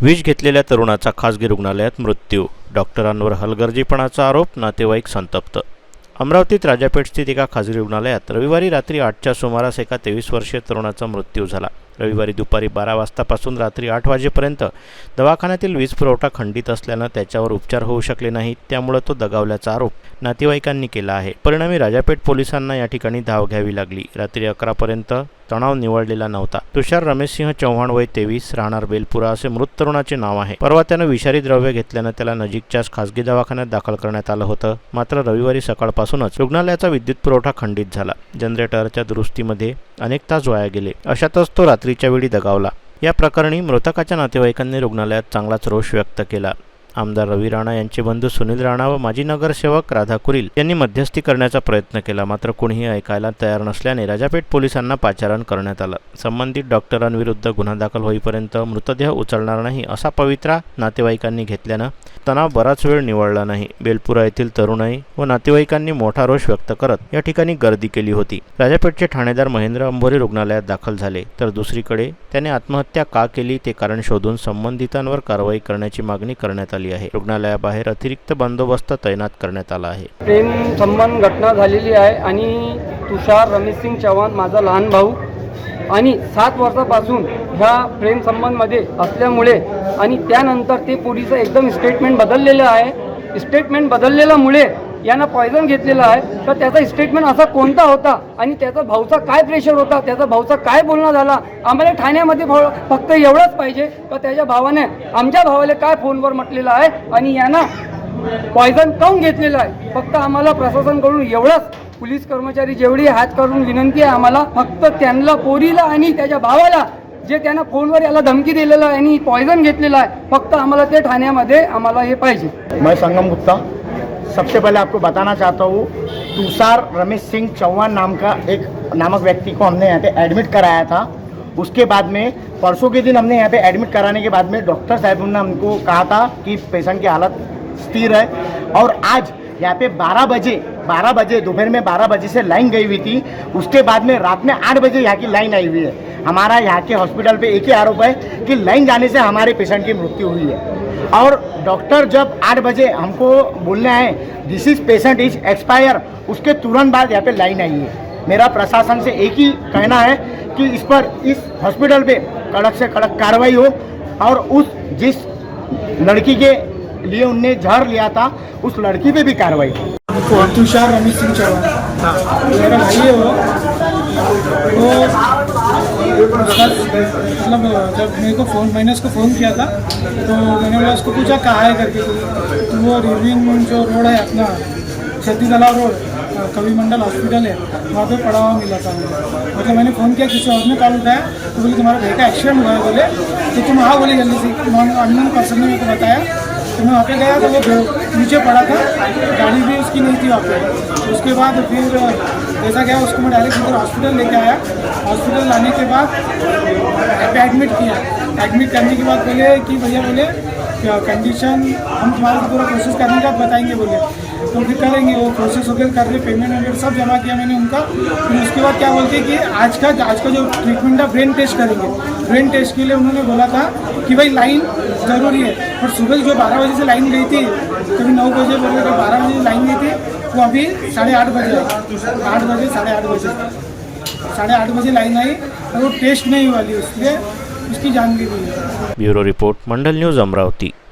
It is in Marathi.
विष घेतलेल्या तरुणाचा खासगी रुग्णालयात मृत्यू. डॉक्टरांवर हलगर्जीपणाचा आरोप नातेवाईक संतप्त. अमरावतीत राजापेठ स्थित एका खासगी रुग्णालयात रविवारी रात्री आठच्या सुमारास एका तेवीस वर्षीय तरुणाचा मृत्यू झाला. रविवारी दुपारी बारा वाजतापासून रात्री आठ वाजेपर्यंत दवाखान्यातील वीज पुरवठा खंडित असल्यानं त्याच्यावर उपचार होऊ शकले नाहीत. त्यामुळे तो दगावल्याचा आरोप नातेवाईकांनी केला आहे. परिणामी राजापेठ पोलिसांना या ठिकाणी धाव घ्यावी लागली. रात्री अकरापर्यंत तणाव निवडलेला नव्हता. तुषार रमेशसिंह चव्हाण वय तेवीस राहणार बेलपुरा असे मृत तरुणाचे नाव आहे. परवा त्यानं विषारी द्रव्य घेतल्यानं त्याला नजीकच्याच खासगी दवाखान्यात दाखल करण्यात आलं होतं. मात्र रविवारी सकाळपासूनच रुग्णालयाचा विद्युत पुरवठा खंडित झाला. जनरेटरच्या दुरुस्तीमध्ये अनेक तास वाया गेले. अशातच तो रात्री रात्रीच्या वेळी दगावला. या प्रकरणी मृतकाच्या नातेवाईकांनी रुग्णालयात चांगलाच रोष व्यक्त केला. आमदार रवी राणा यांचे बंधू सुनील राणा व माजी नगरसेवक राधा कुरील यांनी मध्यस्थी करण्याचा प्रयत्न केला. मात्र कुणीही ऐकायला तयार नसल्याने राजापेठ पोलिसांना पाचारण करण्यात आलं. संबंधित डॉक्टरांविरुद्ध गुन्हा दाखल होईपर्यंत मृतदेह उचलणार नाही असा पवित्रा नातेवाईकांनी घेतल्यानं तणाव बराच वेळ निवळला नाही. बेलपुरा येथील तरुणाई व नातेवाईकांनी मोठा रोष व्यक्त करत या ठिकाणी गर्दी केली होती. राजापेठचे ठाणेदार महेंद्र अंबोरी रुग्णालयात दाखल झाले तर दुसरीकडे त्याने आत्महत्या का केली ते कारण शोधून संबंधितांवर कारवाई करण्याची मागणी करण्यात आली. आहे. रुग्णालयाबाहेर अतिरिक्त बंदोबस्त तैनात करण्यात आला आहे. प्रेम संबंध घटना झालेली आहे आणि तुषार रमेश सिंग चव्हाण माझा लहान भाऊ आणि सात वर्षापासून ह्या प्रेम संबंधमध्ये असल्यामुळे आणि त्यानंतर ते पोलिसं एकदम स्टेटमेंट बदललेलं आहे. स्टेटमेंट बदललेल्यामुळे यांना पॉयझन घेतलेलं आहे. तर त्याचा स्टेटमेंट असा कोणता होता? आणि त्याचा भाऊचा काय प्रेशर होता? त्याचा भाऊचा काय बोलणं झाला? आम्हाला ठाण्यामध्ये फक्त एवढंच पाहिजे. का त्याच्या भावाने आमच्या भावाला काय फोनवर म्हटलेलं आहे? आणि यांना पॉयझन काऊन घेतलेलं आहे? फक्त आम्हाला प्रशासनकडून एवढंच पोलीस कर्मचारी जेवढी हात करून विनंती आहे आम्हाला फक्त त्यांना पोरीला आणि त्याच्या भावाला जे त्यांना फोनवर याला धमकी दिलेलं आहे आणि पॉयझन घेतलेलं आहे फक्त आम्हाला ते ठाण्यामध्ये आम्हाला हे पाहिजे. मैं संगम गुप्ता सबसे पहले आपको बताना चाहता हूँ, तुषार रमेश सिंह चौहान नाम का एक नामक व्यक्ति को हमने यहाँ पे एडमिट कराया था। उसके बाद में, परसों के दिन हमने यहाँ पे एडमिट कराने के बाद में डॉक्टर साहब ने हमको कहा था कि पेशेंट की हालत स्थिर है। और आज यहाँ पे 12 बजे 12 बजे, दोपहर में 12 बजे से लाइन गई हुई थी। उसके बाद में रात में 8 बजे यहाँ की लाइन आई हुई है। हमारा यहाँ के हॉस्पिटल पे एक ही आरोप है कि लाइन जाने से हमारे पेशेंट की मृत्यु हुई है। और डॉक्टर जब आठ बजे हमको बोलने आए this is patient is expire उसके तुरंत बाद यहाँ पे लाइन आई है। मेरा प्रशासन से एक ही कहना है कि इस पर इस हॉस्पिटल पे कड़क से कड़क कार्रवाई हो। और उस जिस लड़की के लिए उनने जहर लिया था उस लड़की पे भी कार्रवाई हो। तुषार रमेश सिंह चौहान। मेरा भाई है वो। मतलब जब मेरे को फ़ोन, मैंने उसको फ़ोन किया था तो मैंने बोला, उसको पूछा, कहाँ है करके तो? वो रिविन जो रोड है अपना छत्ती रोड कवि मंडल हॉस्पिटल है, वहाँ पे पड़ा हुआ मिला था मुझे मतलब मैंने फ़ोन किया, किसी और ने कॉल उठाया तो बोले, तुम्हारा का एक्सीडेंट हुआ है, बोले तो तुम हाँ बोले जल्दी से। नॉन अननोन पर्सन ने मेरे को बताया तो मैं वहाँ पे गया तो वो नीचे पड़ा था, गाड़ी भी उसकी नहीं थी वहाँ पे। उसके बाद फिर जैसा गया, उसको मैं डायरेक्ट इधर हॉस्पिटल लेके आया। हॉस्पिटल लाने के बाद एडमिट किया। एडमिट करने के बाद बोले कि भैया बोले कंडीशन हम तुम्हारा पूरा प्रोसेस करने के बताएँगे बोले। तो फिर करेंगे, वो प्रोसेस वगैरह कर रहे पेमेंट वगैरह सब जमा किया मैंने उनका। फिर उसके बाद क्या बोलते कि आज का आज का जो ट्रीटमेंट है ब्रेन टेस्ट करेंगे। ब्रेन टेस्ट के लिए उन्होंने बोला था कि भाई लाइन ज़रूरी है। पर सुबह जो बारह बजे से लाइन गई थी कभी नौ बजे बोले तो बारह बजे लाइन गई थी वो अभी साढ़े आठ बजे आठ बजे साढ़े आठ बजे साढ़े आठ बजे लाइन आई और वो टेस्ट नहीं हुआ उसलिए उसकी जान भी bureau report Mandal news Amravati.